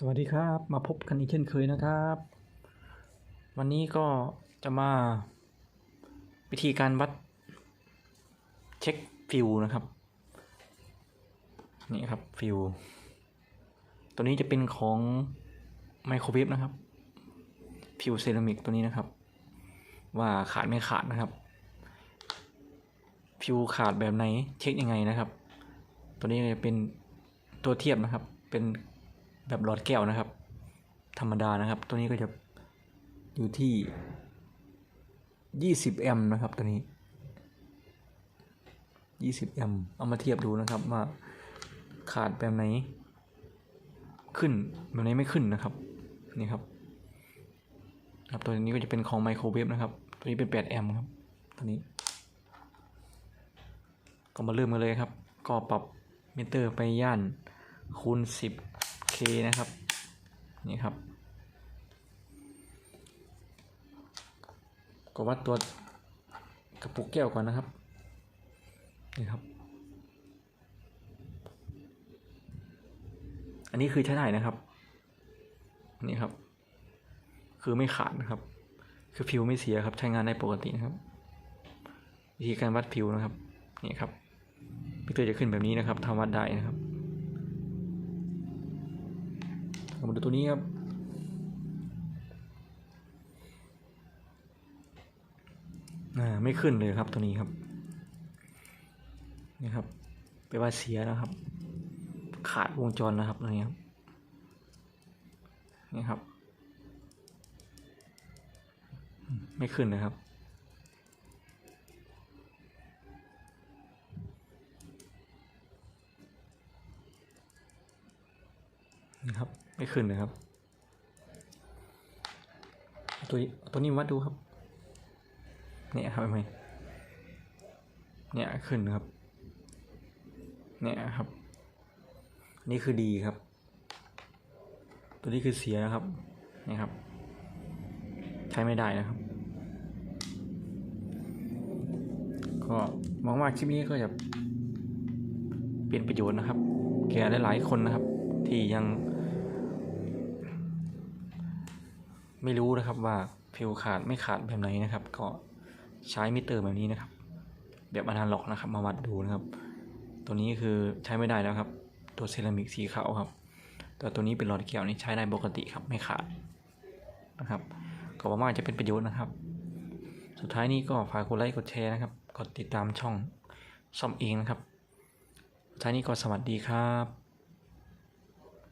สวัสดีครับมาพบกันอีกเช่นเคยนะครับ วันนี้ก็จะมาวิธีการวัดเช็คฟิวนะครับ นี่ครับฟิวตัวนี้จะเป็นของไมโครเวฟนะครับ ฟิวเซรามิกตัวนี้นะครับ ว่าขาดไม่ขาดนะครับ ฟิวขาดแบบไหนเช็คยังไงนะครับ ตัวนี้จะเป็นตัวเทียบนะครับเป็น แบบหลอดแก้วนะครับ ธรรมดานะครับ ตัวนี้ก็จะอยู่ที่ 20 แอมป์นะครับ ตัวนี้ 20 แอมป์เอามาเทียบดูนะครับว่าขาดแบบไหน ขึ้นแบบไหนไม่ขึ้นนะครับนี่ครับครับตัวนี้ก็จะเป็นของไมโครเวฟนะครับ ตัวนี้เป็น 8 แอมป์ครับ ตัวนี้ ก็มาเริ่มกันเลยครับ ก็ปรับมิเตอร์ไปย่านคูณ 10k นะครับ นี่ครับ ก็วัดตัวกระปุกแก้วก่อนนะครับ นี่ครับ อันนี้คือใช้ได้นะครับ นี่ครับ คือไม่ขาดนะครับ คือผิวไม่เสียครับ ใช้งานได้ปกตินะครับ วิธีการวัดผิวนะครับ นี่ครับมิเตอร์จะขึ้นแบบนี้นะครับทำวัดได้นะครับ มาดูตัวนี้ครับ อ่า ไม่ขึ้นเลยครับตัวนี้ครับ นี่ครับแปว่าเสียนะครับ ขาดวงจรนะครับตัวนี้ครับ นี่ครับ ไม่ขึ้นนะครับ นี่ครับ ไม่ขึ้นเลยครับ ตัวนี้ตัวนี้วัดดูครับ เนี่ยครับไหมเนี่ยขึ้นครับ เนี่ยครับ นี่คือดีครับ ตัวนี้คือเสียนะครับนี่ครับ ใช้ไม่ได้นะครับก็หวังว่าคลิปนี้ก็จะเป็นประโยชน์นะครับ แก่หลายๆคนนะครับ ที่ยัง ไม่รู้นะครับว่าฟิวขาดไม่ขาดแบบไหนนะครับ ก็ใช้มิเตอร์แบบนี้นะครับ แบบอนาล็อกนะครับ มาวัดดูนะครับ ตัวนี้คือใช้ไม่ได้แล้วครับ ตัวเซรามิกสีขาวครับ แต่ตัวนี้เป็นหลอดแก้วนี่ใช้ได้ปกติครับไม่ขาดนะครับ ก็หวังว่าจะเป็นประโยชน์นะครับ สุดท้ายนี้ก็ฝากกดไลค์กดแชร์นะครับกดติดตามช่องซ่อมเองนะครับสุดท้ายนี้ก็สวัสดีครับ